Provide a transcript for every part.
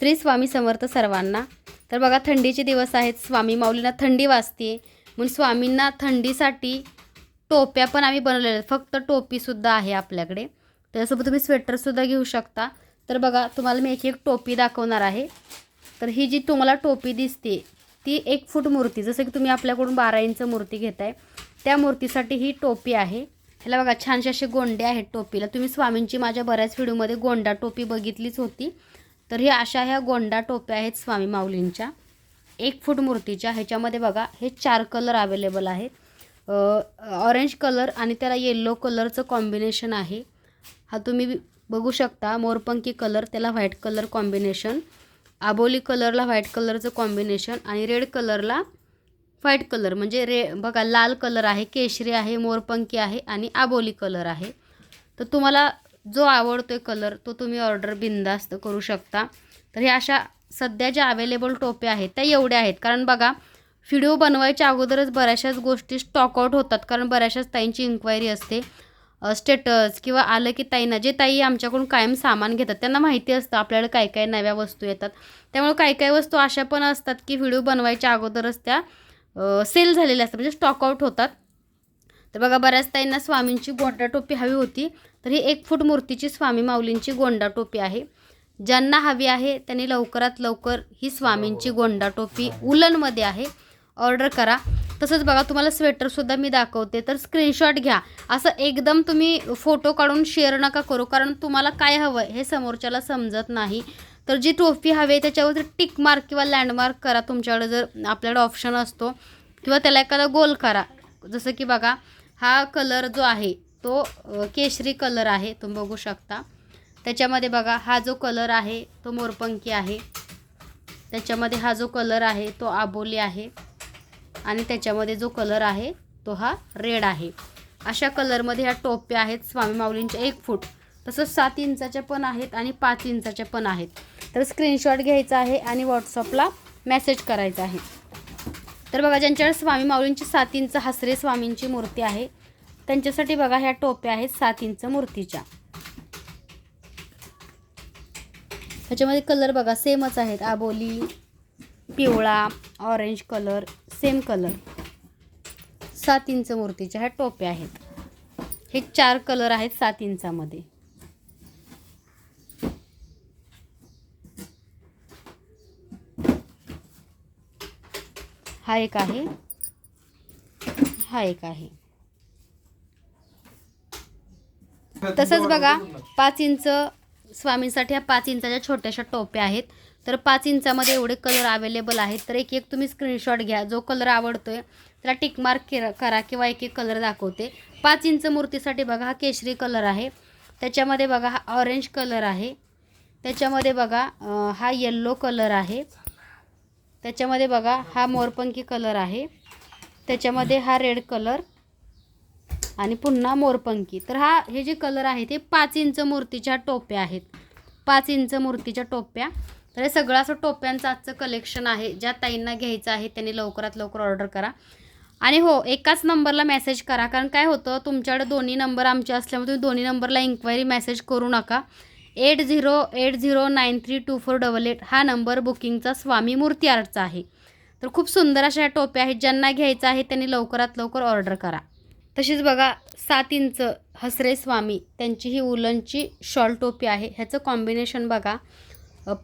श्री स्वामी समर्थ सर्वांना. तर बघा थंडीचे दिवस आहेत. स्वामी माऊलींना थंडी वाजते म्हणून स्वामींना थंडीसाठी टोप्या पण आम्ही बनवलेल्या आहेत. फक्त टोपीसुद्धा आहे आपल्याकडे. त्याच्यासोबत तुम्ही स्वेटरसुद्धा घेऊ शकता. तर बघा तुम्हाला मी एक एक टोपी दाखवणार आहे. तर ही जी तुम्हाला टोपी दिसते ती एक फूट मूर्ती. जसं की तुम्ही आपल्याकडून बारा इंच मूर्ती घेताय त्या मूर्तीसाठी ही टोपी आहे. ह्याला बघा छानसे असे गोंडे आहेत टोपीला. तुम्ही स्वामींची माझ्या बऱ्याच व्हिडिओमध्ये गोंडा टोपी बघितलीच होती. तर हे अशा ह्या गोंडा टोप्या आहेत स्वामी माऊलींच्या. एक फूट मूर्तीच्या. ह्याच्यामध्ये बघा हे चार कलर अवेलेबल आहेत. ऑरेंज कलर आणि त्याला येल्लो कलरचं कॉम्बिनेशन आहे. हा तुम्ही बघू शकता मोरपंकी कलर त्याला व्हाईट कलर कॉम्बिनेशन आबोली कलरला व्हाईट कलरचं कॉम्बिनेशन आणि रेड कलरला व्हाईट कलर म्हणजे रे बघा लाल कलर आहे केशरी आहे मोरपंकी आहे आणि आबोली कलर आहे. तर तुम्हाला जो आवडतो आहे कलर तो तुम्ही ऑर्डर बिंदास्त करू शकता. तर ह्या अशा सध्या ज्या अवेलेबल टोप्या आहेत त्या एवढ्या आहेत. कारण बघा व्हिडिओ बनवायच्या अगोदरच बऱ्याचशाच गोष्टी स्टॉकआउट होतात. कारण बऱ्याचशाच ताईंची इन्क्वायरी असते. स्टेटस किंवा आलं की ताईंना जे ताई आमच्याकडून कायम सामान घेतात त्यांना माहिती असतं आपल्याला काय काय नव्या वस्तू येतात. त्यामुळे काही काही वस्तू अशा पण असतात की व्हिडिओ बनवायच्या अगोदरच त्या सेल झालेल्या असतात. म्हणजे स्टॉकआउट होतात. तर बघा बऱ्याच ताईंना स्वामींची गोंडा टोपी हवी होती. तर ही एक फूट मूर्तीची स्वामी माऊलींची गोंडा टोपी आहे. ज्यांना हवी आहे त्यांनी लवकरात लवकर ही स्वामींची गोंडा टोपी उलनमध्ये आहे. ऑर्डर करा. तसंच बघा तुम्हाला स्वेटरसुद्धा मी दाखवते. तर स्क्रीनशॉट घ्या. असं एकदम तुम्ही फोटो काढून शेअर नका करू कारण तुम्हाला काय हवं आहे हे समोरच्याला समजत नाही. तर जी टोपी हवी आहे त्याच्यावर टिक मार्क किंवा लँडमार्क करा. तुमच्याकडे जर आपल्याकडे ऑप्शन असतो किंवा त्याला एखादा गोल करा. जसं की बघा हा कलर जो आहे तो केशरी कलर आहे तुम्ही बघू शकता. त्याच्यामध्ये बघा हा जो कलर आहे तो मोरपंकी आहे. त्याच्यामध्ये हा जो कलर आहे तो आबोली आहे. आणि त्याच्यामध्ये जो कलर आहे तो हा रेड आहे. अशा कलरमध्ये ह्या टोप्या आहेत स्वामी माऊलींच्या एक फूट. तसंच सात इंचाच्या पण आहेत आणि पाच इंचाच्या पण आहेत. तर स्क्रीनशॉट घ्यायचा आहे आणि व्हॉट्सअपला मेसेज करायचा आहे. तर बघा ज्यांच्याकडे स्वामी माऊलींची सात इंच हसरे स्वामींची मूर्ती आहे त्यांच्यासाठी बघा ह्या टोप्या आहेत सात इंच मूर्तीच्या. ह्याच्यामध्ये कलर बघा सेमच आहेत. आबोली पिवळा ऑरेंज कलर सेम कलर. सात इंच मूर्तीच्या ह्या टोप्या आहेत. हे चार कलर आहेत सात इंचामध्ये. हा एक आहे. हा एक आहे. तसंच बघा पाच इंच स्वामींसाठी ह्या पाच इंचाच्या छोट्याशा टोप्या आहेत. तर पाच इंचामध्ये एवढे कलर अवेलेबल आहेत. तर एक एक तुम्ही स्क्रीनशॉट घ्या. जो कलर आवडतोय त्याला टिक मार्क करा किंवा एक एक कलर दाखवते. पाच इंच मूर्तीसाठी बघा हा केशरी कलर आहे. त्याच्यामध्ये बघा हा ऑरेंज कलर आहे. त्याच्यामध्ये बघा हा येल्लो कलर आहे. त्याच्यामध्ये बघा हा मोरपंकी कलर आहे. त्याच्यामध्ये हा रेड कलर आणि पुन्हा मोरपंकी तर हा हे जे कलर आहे ते पाच इंच मूर्तीच्या टोप्या आहेत. पाच इंच मूर्तीच्या टोप्या. तर हे सगळं असं टोप्यांचं आजचं कलेक्शन आहे. ज्या ताईंना घ्यायचं आहे त्यांनी लवकरात लवकर ऑर्डर करा. आणि हो एकाच नंबरला मेसेज करा. कारण काय होतं तुमच्याकडे दोन्ही नंबर आमचे असल्यामुळे तुम्ही दोन्ही नंबरला इन्क्वायरी मेसेज करू नका. Eight zero eight zero nine three two four double eight हा नंबर बुकिंगचा स्वामी मूर्ती आर्टचा आहे. तर खूप सुंदर अशा ह्या टोप्या आहेत ज्यांना घ्यायचं आहे त्यांनी लवकरात लवकर ऑर्डर करा. तशीच बघा सात इंच हसरे स्वामी त्यांची ही उलनची शॉल टोपी आहे. ह्याचं कॉम्बिनेशन बघा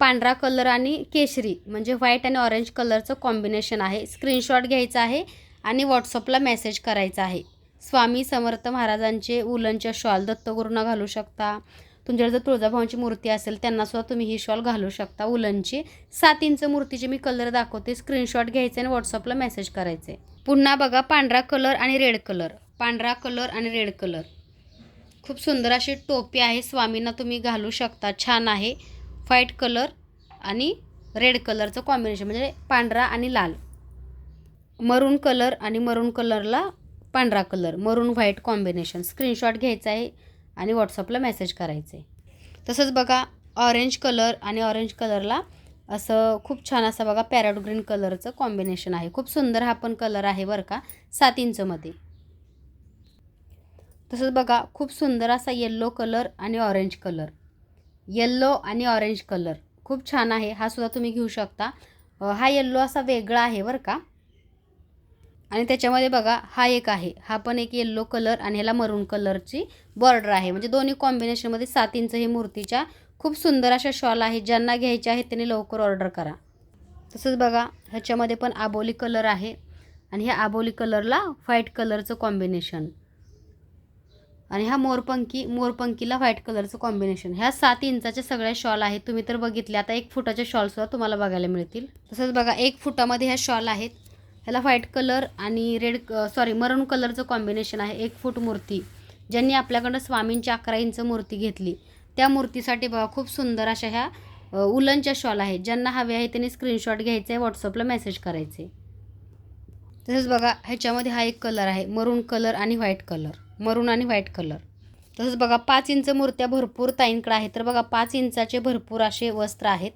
पांढरा कलर आणि केशरी म्हणजे व्हाईट आणि ऑरेंज कलरचं कॉम्बिनेशन आहे. स्क्रीनशॉट घ्यायचा आहे आणि व्हॉट्सअपला मेसेज करायचा आहे. स्वामी समर्थ महाराजांचे उलनच्या शॉल दत्तगुरूंना घालू शकता. तुमच्याकडे जर तुळजाभवांची मूर्ती असेल त्यांनासुद्धा तुम्ही ही शॉल घालू शकता. उलनची सात इंच मूर्तीचे मी कलर दाखवते. स्क्रीनशॉट घ्यायचे आणि व्हॉट्सअपला मेसेज करायचे. पुन्हा बघा पांढरा कलर आणि रेड कलर पांढरा कलर आणि रेड कलर खूप सुंदर अशी टोपी आहे. स्वामींना तुम्ही घालू शकता. छान आहे. व्हाईट कलर आणि रेड कलरचं कॉम्बिनेशन म्हणजे पांढरा आणि लाल. मरून कलर आणि मरून कलरला पांढरा कलर मरून व्हाईट कॉम्बिनेशन स्क्रीनशॉट घ्यायचा आहे. आणि व्हॉट्सअपला मेसेज करायचे. तसंच बघा ऑरेंज कलर आणि ऑरेंज कलरला असं खूप छान असं बघा पॅरट ग्रीन कलरचं कॉम्बिनेशन आहे. खूप सुंदर हा पण कलर आहे बरं का सात इंचमध्ये तसंच बघा खूप सुंदर असा येल्लो कलर आणि ऑरेंज कलर येल्लो आणि ऑरेंज कलर खूप छान आहे हा सुद्धा तुम्ही घेऊ शकता. हा येल्लो असा वेगळा आहे बरं का. आणि त्याच्यामध्ये बघा हा एक आहे. हा पण एक येल्लो कलर आणि ह्याला मरून कलरची बॉर्डर आहे. म्हणजे दोन्ही कॉम्बिनेशनमध्ये सात इंच ही मूर्तीच्या खूप सुंदर अशा शॉल आहेत. ज्यांना घ्यायच्या आहेत त्यांनी लवकर ऑर्डर करा. तसंच बघा ह्याच्यामध्ये पण आबोली कलर आहे. आणि ह्या आबोली कलरला व्हाईट कलरचं कॉम्बिनेशन आणि हा मोरपंखी मोरपंखीला व्हाईट कलरचं कॉम्बिनेशन ह्या सात इंचाच्या सगळ्या शॉल आहेत. तुम्ही तर बघितल्या. आता एक फुटाच्या शॉलसुद्धा तुम्हाला बघायला मिळतील. तसंच बघा एक फुटामध्ये ह्या शॉल आहेत. ह्याला व्हाईट कलर आणि रेड सॉरी मरून कलरचं कॉम्बिनेशन आहे एक फूट मूर्ती. ज्यांनी आपल्याकडं स्वामींची अकरा इंच मूर्ती घेतली. त्या मूर्तीसाठी बघा खूप सुंदर अशा ह्या उलनच्या शॉल आहेत. ज्यांना हवे आहे त्यांनी स्क्रीनशॉट घ्यायचं आहे व्हॉट्सअपला मेसेज करायचे. तसंच बघा ह्याच्यामध्ये हा एक कलर आहे मरून कलर आणि व्हाईट कलर मरून आणि व्हाईट कलर तसंच बघा पाच इंच मूर्त्या भरपूर ताईंकडं आहेत. तर बघा पाच इंचाचे भरपूर असे वस्त्र आहेत.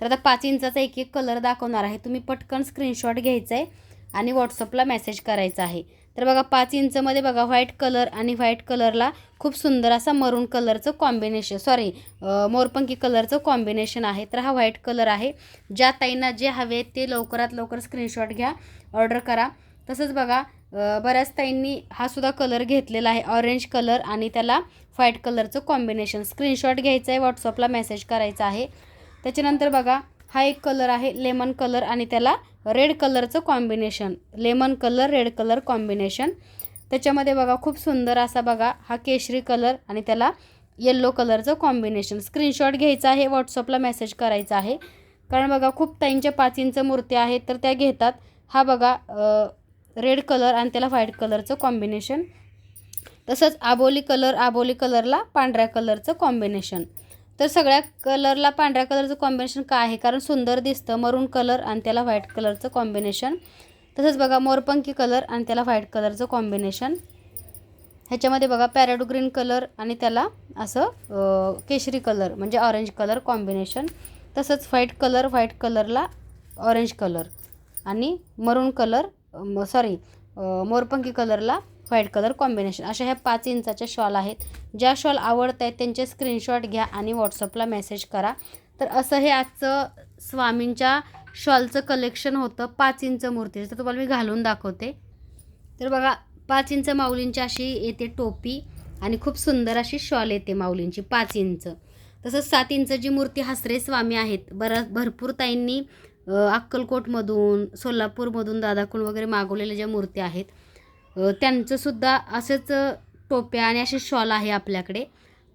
तर आता पाच इंचाचा एक एक कलर दाखवणार आहे. तुम्ही पटकन स्क्रीनशॉट घ्यायचा आहे आणि व्हॉट्सअपला मेसेज करायचा आहे. तर बघा पाच इंचमध्ये बघा व्हाईट कलर आणि व्हाईट कलरला खूप सुंदर असा मरून कलरचं कॉम्बिनेशन सॉरी मोरपंखी कलरचं कॉम्बिनेशन आहे. तर हा व्हाईट कलर आहे. ज्या ताईंना जे हवे ते लवकरात लवकर स्क्रीनशॉट घ्या ऑर्डर करा. तसंच बघा बऱ्याच ताईंनी हा सुद्धा कलर घेतलेला आहे ऑरेंज कलर आणि त्याला व्हाईट कलरचं कॉम्बिनेशन स्क्रीनशॉट घ्यायचं आहे व्हॉट्सअपला मेसेज करायचा आहे. त्याच्यानंतर बघा हा एक कलर आहे लेमन कलर आणि त्याला रेड कलरचं combination lemon colour red colour combination त्याच्यामध्ये बघा खूप सुंदर असा बघा हा केशरी कलर आणि त्याला येल्लो कलरचं कॉम्बिनेशन स्क्रीनशॉट घ्यायचा आहे व्हॉट्सअपला मेसेज करायचा आहे. कारण बघा खूप ताईंच्या पाच इंच मूर्त्या आहेत तर त्या घेतात. हा बघा रेड कलर आणि त्याला व्हाईट कलरचं कॉम्बिनेशन तसंच आबोली कलर आबोली कलरला पांढऱ्या कलरचं कॉम्बिनेशन तर सगळ्या कलरला पांढऱ्या कलरचं कॉम्बिनेशन काय आहे? कारण सुंदर दिसतं मरून कलर आणि त्याला व्हाईट कलरचं कॉम्बिनेशन तसंच बघा मोरपंखी कलर आणि त्याला व्हाईट कलरचं कॉम्बिनेशन ह्याच्यामध्ये बघा पॅराडो ग्रीन कलर आणि त्याला असं केशरी कलर म्हणजे ऑरेंज कलर कॉम्बिनेशन तसंच व्हाईट कलर व्हाईट कलरला ऑरेंज कलर आणि मरून कलर सॉरी मोरपंखी कलरला व्हाईट कलर कॉम्बिनेशन. अशा ह्या पाच इंचाच्या शॉल आहेत. ज्या शॉल आवडत आहेत त्यांचे स्क्रीनशॉट घ्या आणि व्हॉट्सअपला मेसेज करा. तर असं हे आजचं स्वामींच्या शॉलचं कलेक्शन होतं. पाच इंच मूर्तीचं तर तुम्हाला मी घालून दाखवते. तर बघा पाच इंच माऊलींची अशी येते टोपी आणि खूप सुंदर अशी शॉल येते माऊलींची पाच इंच. तसंच सात इंच जी मूर्ती हसरे स्वामी आहेत. बऱ्याच भरपूर ताईंनी अक्कलकोटमधून सोलापूरमधून दादाकुण वगैरे मागवलेल्या ज्या मूर्त्या आहेत त्यांचंसुद्धा असंच टोप्या आणि असे शॉल आहे आपल्याकडे.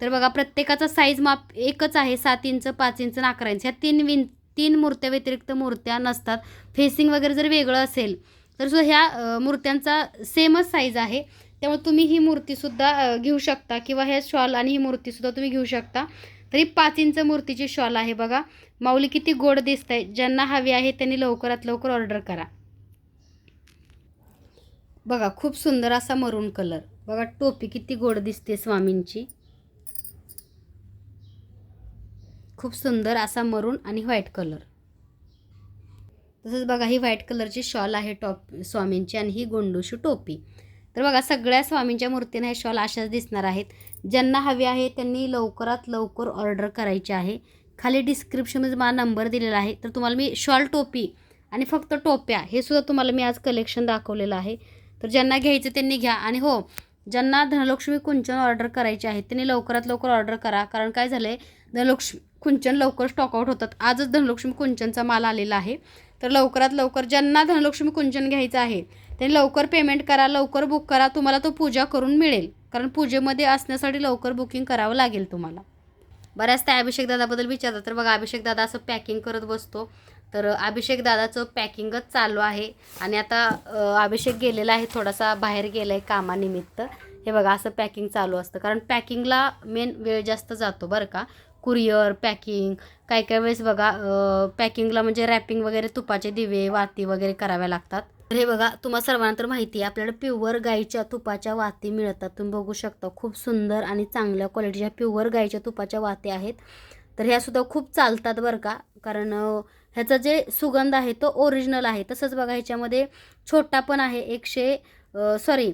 तर बघा प्रत्येकाचा साईज माप एकच आहे. सात इंच पाच इंच आणि अकरा इंच. ह्या तीन विन तीन मूर्त्या व्यतिरिक्त मूर्त्या नसतात. फेसिंग वगैरे जर वेगळं असेल तर सुद्धा ह्या मूर्त्यांचा सेमच साईज आहे. त्यामुळे तुम्ही ही मूर्तीसुद्धा घेऊ शकता किंवा ह्या शॉल आणि ही मूर्तीसुद्धा तुम्ही घेऊ शकता. तरी पाच इंच मूर्तीची शॉल आहे बघा. माऊली किती गोड दिसत आहे ज्यांना हवी आहे त्यांनी लवकरात लवकर ऑर्डर करा. बघा खूप सुंदर असा मरून कलर बघा टोपी किती गोड दिसते स्वामींची. खूप सुंदर असा मरून आणि व्हाईट कलर तसंच बघा ही व्हाईट कलरची शॉल आहे टॉप स्वामींची आणि ही गोंडूशी टोपी. तर बघा सगळ्या स्वामींच्या मूर्तींना हे शॉल अशाच दिसणार आहेत. ज्यांना हवे आहे त्यांनी लवकरात लवकर ऑर्डर करायची आहे. खाली डिस्क्रिप्शनमध्ये मला नंबर दिलेला आहे. तर तुम्हाला मी शॉल टोपी आणि फक्त टोप्या हे सुद्धा तुम्हाला मी आज कलेक्शन दाखवलेलं आहे. तर ज्यांना घ्यायचं त्यांनी घ्या. आणि हो ज्यांना धनलक्ष्मी कुंचन ऑर्डर करायचे आहे त्यांनी लवकरात लवकर ऑर्डर करा. कारण काय झालं आहे धनलक्ष्मी कुंचन लवकर स्टॉकआउट होतात. आजच धनलक्ष्मी कुंचनचा माल आलेला आहे. तर लवकरात लवकर ज्यांना धनलक्ष्मी कुंचन घ्यायचं आहे त्यांनी लवकर पेमेंट करा लवकर बुक करा. तुम्हाला तो पूजा करून मिळेल. कारण पूजेमध्ये असण्यासाठी लवकर बुकिंग करावं लागेल तुम्हाला. बऱ्याच त्या अभिषेक दादाबद्दल विचारतात. तर बघा अभिषेक दादा असं पॅकिंग करत बसतो. तर अभिषेक दादाचं पॅकिंगच चालू आहे. आणि आता अभिषेक गेलेला आहे थोडासा बाहेर गेला आहे कामानिमित्त. हे बघा असं पॅकिंग चालू असतं. कारण पॅकिंगला मेन वेळ जास्त जातो बरं का. कुरिअर पॅकिंग काही काही वेळेस बघा पॅकिंगला म्हणजे रॅपिंग वगैरे तुपाचे दिवे वाती वगैरे कराव्या लागतात. तर हे बघा तुम्हा सर्वांना तर माहिती आहे आपल्याला प्युअर गाईच्या तुपाच्या वाती मिळतात. तुम्ही बघू शकता खूप सुंदर आणि चांगल्या क्वालिटीच्या प्युअर गाईच्या तुपाच्या वाती आहेत. तर ह्या सुद्धा खूप चालतात बरं का. कारण ह्याचा जे सुगंध आहे तो ओरिजिनल आहे. तसंच बघा ह्याच्यामध्ये छोटा पण आहे एकशे सॉरी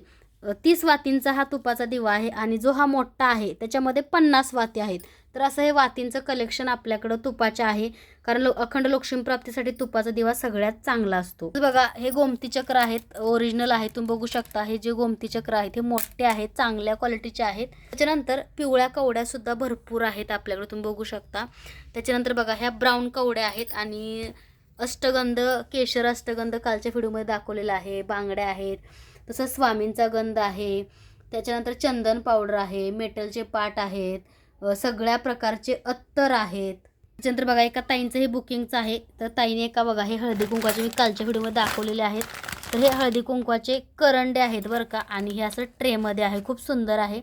तीस वातींचा हा तुपाचा दिवा आहे आणि जो हा मोठा आहे त्याच्यामध्ये पन्नास वाती आहेत. तर असं हे वातींचं कलेक्शन आपल्याकडं तुपाच्या आहे. कारण लो अखंड लक्ष्मीप्राप्तीसाठी तुपाचा दिवा सगळ्यात चांगला असतो. बघा हे गोमती चक्र आहेत ओरिजिनल आहे. तुम्ही बघू शकता हे जे गोमती चक्र आहेत हे मोठे आहेत चांगल्या क्वालिटीचे आहेत. त्याच्यानंतर पिवळ्या कवड्या सुद्धा भरपूर आहेत आपल्याकडे तुम्ही बघू शकता. त्याच्यानंतर बघा ह्या ब्राऊन कवड्या आहेत आणि अष्टगंध केशर अष्टगंध कालच्या व्हिडिओमध्ये दाखवलेला आहे. बांगड्या आहेत. तसंच स्वामींचा गंध आहे. त्याच्यानंतर चंदन पावडर आहे मेटलचे पाट आहेत सगळ्या प्रकारचे अत्तर आहेत. त्याच्यानंतर बघा एका ताईंचं हे बुकिंगचं आहे. तर ताईने एका बघा हे हळदी कुंकवाचे मी कालच्या व्हिडिओमध्ये दाखवलेले आहेत. तर हे हळदी कुंकवाचे करंडे आहेत बरं का आणि हे असं ट्रेमध्ये आहे. खूप सुंदर आहे.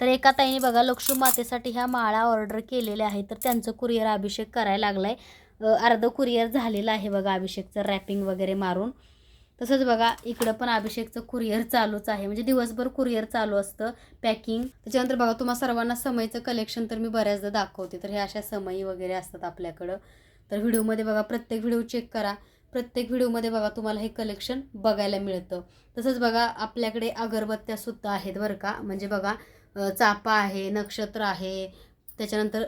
तर एका ताईने बघा लक्ष्मी मातेसाठी ह्या माळा ऑर्डर केलेल्या आहेत. तर त्यांचं कुरिअर अभिषेक करायला लागला आहे अर्ध कुरिअर झालेलं आहे बघा अभिषेकचं रॅपिंग वगैरे मारून. तसंच बघा इकडं पण अभिषेकचं कुरिअर चालूच आहे. म्हणजे दिवसभर कुरिअर चालू असतं पॅकिंग त्याच्यानंतर बघा तुम्हाला सर्वांना समईचं कलेक्शन तर मी बऱ्याचदा दाखवते. तर हे अशा समई वगैरे असतात आपल्याकडं. तर व्हिडिओमध्ये बघा प्रत्येक व्हिडिओ चेक करा. प्रत्येक व्हिडिओमध्ये बघा तुम्हाला हे कलेक्शन बघायला मिळतं. तसंच बघा आपल्याकडे अगरबत्त्यासुद्धा आहेत बरं का. म्हणजे बघा चापा आहे नक्षत्र आहे. त्याच्यानंतर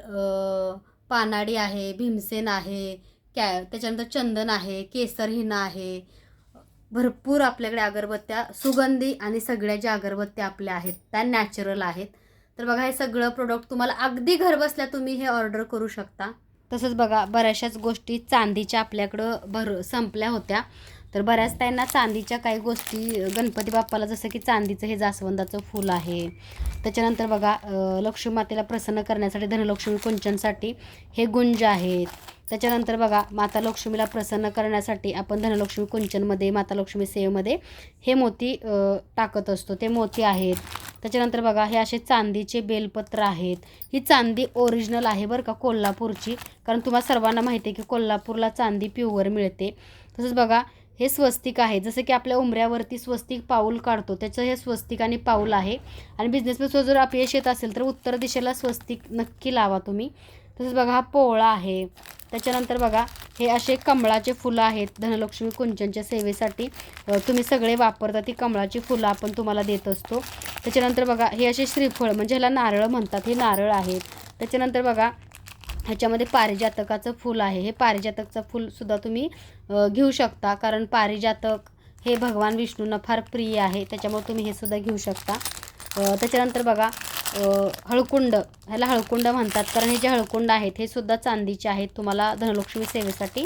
पानाडी आहे भीमसेन आहे कॅ त्याच्यानंतर चंदन आहे केसर हिना आहे. भरपूर आपल्याकडे अगरबत्त्या सुगंधी आणि सगळ्या ज्या अगरबत्त्या आपल्या आहेत त्या नॅचरल आहेत. तर बघा हे सगळं प्रोडक्ट तुम्हाला अगदी घरबसल्या तुम्ही हे ऑर्डर करू शकता. तसंच बघा बऱ्याचशाच गोष्टी चांदीच्या आपल्याकडं भर संपल्या होत्या. तर बऱ्याच त्यांना चांदीच्या काही गोष्टी गणपती बाप्पाला जसं की चांदीचं हे जास्वंदाचं फूल आहे. त्याच्यानंतर बघा लक्ष्मी मातेला प्रसन्न करण्यासाठी धनलक्ष्मी कुंचनसाठी हे गुंज आहेत. त्याच्यानंतर बघा माता लक्ष्मीला प्रसन्न करण्यासाठी आपण धनलक्ष्मी कुंचनमध्ये माता लक्ष्मी सेवेमध्ये हे मोती टाकत असतो. ते मोती आहेत. त्याच्यानंतर बघा हे असे चांदीचे बेलपत्र आहेत. ही चांदी ओरिजिनल आहे बरं का कोल्हापूरची. कारण तुम्हाला सर्वांना माहिती आहे की कोल्हापूरला चांदी प्युअर मिळते. तसंच बघा हे स्वस्तिक आहे. जसं की आपल्या उमऱ्यावरती स्वस्तिक पाऊल काढतो त्याचं हे स्वस्तिक आणि पाऊल आहे. आणि बिझनेसमध्ये जर अपयश येत असेल तर उत्तर दिशेला स्वस्तिक नक्की लावा तुम्ही. तसंच बघा हा पोळा आहे. त्याच्यानंतर बघा हे असे कमळाचे फुलं आहेत. धनलक्ष्मी कुंचनच्या सेवेसाठी तुम्ही सगळे वापरता ती कमळाची फुलं आपण तुम्हाला देत असतो. त्याच्यानंतर बघा हे असे श्रीफळ म्हणजे ह्याला नारळ म्हणतात. हे नारळ आहेत. त्याच्यानंतर बघा ह्याच्यामध्ये पारिजातकाचं फूल आहे. हे पारिजातकचं फूलसुद्धा तुम्ही घेऊ शकता. कारण पारिजातक हे भगवान विष्णूंना फार प्रिय आहे. त्याच्यामुळे तुम्ही हे सुद्धा घेऊ शकता. त्याच्यानंतर बघा हळकुंड. ह्याला हळकुंड म्हणतात. कारण हे जे हळकुंड आहेत हे सुद्धा चांदीचे आहेत. तुम्हाला धनलक्ष्मी सेवेसाठी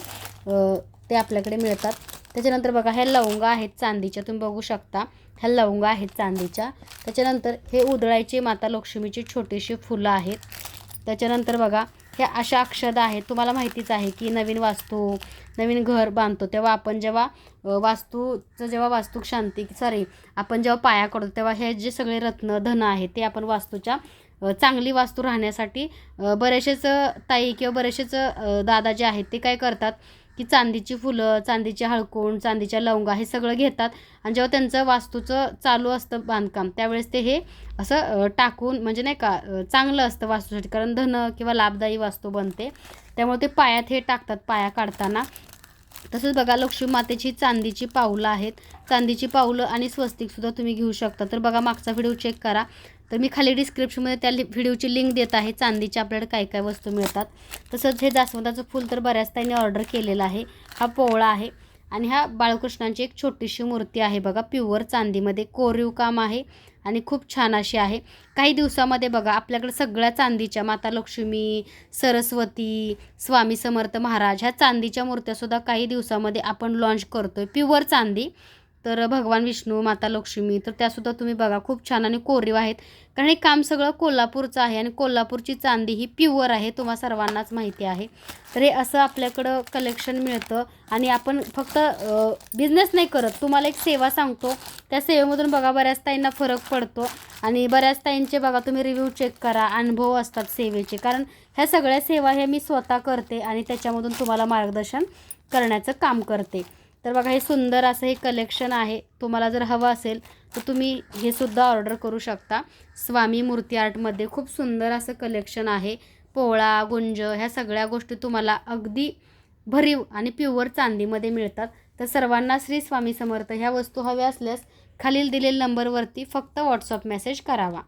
ते आपल्याकडे मिळतात. त्याच्यानंतर बघा ह्या लवंगा आहेत चांदीच्या. तुम्ही बघू शकता. ह्या लवंगा आहेत चांदीच्या. त्याच्यानंतर हे उधळायचे माता लक्ष्मीची छोटीशी फुलं आहेत. त्याच्यानंतर बघा ह्या अशा अक्षदा आहेत. तुम्हाला माहितीच आहे की नवीन वास्तू नवीन घर बांधतो. तेव्हा आपण जेव्हा वास्तूचं जेव्हा वास्तू शांती सॉरी आपण जेव्हा पाया करतो तेव्हा हे जे सगळे रत्न धन आहे ते आपण वास्तूच्या चांगली वास्तू राहण्यासाठी बरेचसेच ताई किंवा बरेचसेच दादा जे आहेत ते काय करतात की चांदीची फुलं चांदीचे हळकुंड चांदीच्या लवंगा हे सगळं घेतात. आणि जेव्हा त्यांचं वास्तूचं चालू असतं बांधकाम त्यावेळेस ते हे असं टाकून म्हणजे नाही का चांगलं असतं वास्तूसाठी. कारण धन किंवा लाभदायी वास्तू बनते. त्यामुळे ते पायात हे टाकतात पाया काढताना. तसंच बघा लक्ष्मी मातेची चांदीची पाऊलं आहेत. चांदीची पाऊलं आणि स्वस्तिकसुद्धा तुम्ही घेऊ शकता. तर बघा मागचा व्हिडिओ चेक करा. तर मी खाली डिस्क्रिप्शनमध्ये त्या व्हिडिओची लिंक देत आहे. चांदीच्या आपल्याकडे काय काय वस्तू मिळतात. तसंच हे जास्वंदाचं फूल तर बऱ्याच त्यांनी ऑर्डर केलेलं आहे. हा पोवळा आहे आणि हा बाळकृष्णांची एक छोटीशी मूर्ती आहे बघा. प्युअर चांदीमध्ये कोरीव काम आहे आणि खूप छान अशी आहे. काही दिवसामध्ये बघा आपल्याकडे सगळ्या चांदीच्या माता लक्ष्मी सरस्वती स्वामी समर्थ महाराज ह्या चांदीच्या मूर्त्यासुद्धा काही दिवसामध्ये आपण लॉन्च करतो आहे प्युअर चांदी. तर भगवान विष्णू माता लक्ष्मी तर त्यासुद्धा तुम्ही बघा खूप छान आणि कोरीव आहेत. कारण हे काम सगळं कोल्हापूरचं आहे आणि कोल्हापूरची चांदी ही प्युअर आहे तुम्हा सर्वांनाच माहिती आहे. तर हे असं आपल्याकडं कलेक्शन मिळतं आणि आपण फक्त बिझनेस नाही करत. तुम्हाला एक सेवा सांगतो. त्या सेवेमधून बघा बऱ्याच ताईंना फरक पडतो आणि बऱ्याच ताईंचे बघा तुम्ही रिव्ह्यू चेक करा अनुभव असतात सेवेचे. कारण ह्या सगळ्या सेवा हे मी स्वतः करते आणि त्याच्यामधून तुम्हाला मार्गदर्शन करण्याचं काम करते. तर बघा हे सुंदर असं हे कलेक्शन आहे. तुम्हाला जर हवं असेल तर तुम्ही हे सुद्धा ऑर्डर करू शकता. स्वामी मूर्ती आर्टमध्ये खूप सुंदर असं कलेक्शन आहे. पोळा गुंज ह्या सगळ्या गोष्टी तुम्हाला अगदी भरीव आणि प्युअर चांदीमध्ये मिळतात. तर सर्वांना श्री स्वामी समर्थ ह्या वस्तू हव्या असल्यास खालील दिलेल्या नंबरवरती फक्त व्हॉट्सअप मेसेज करावा.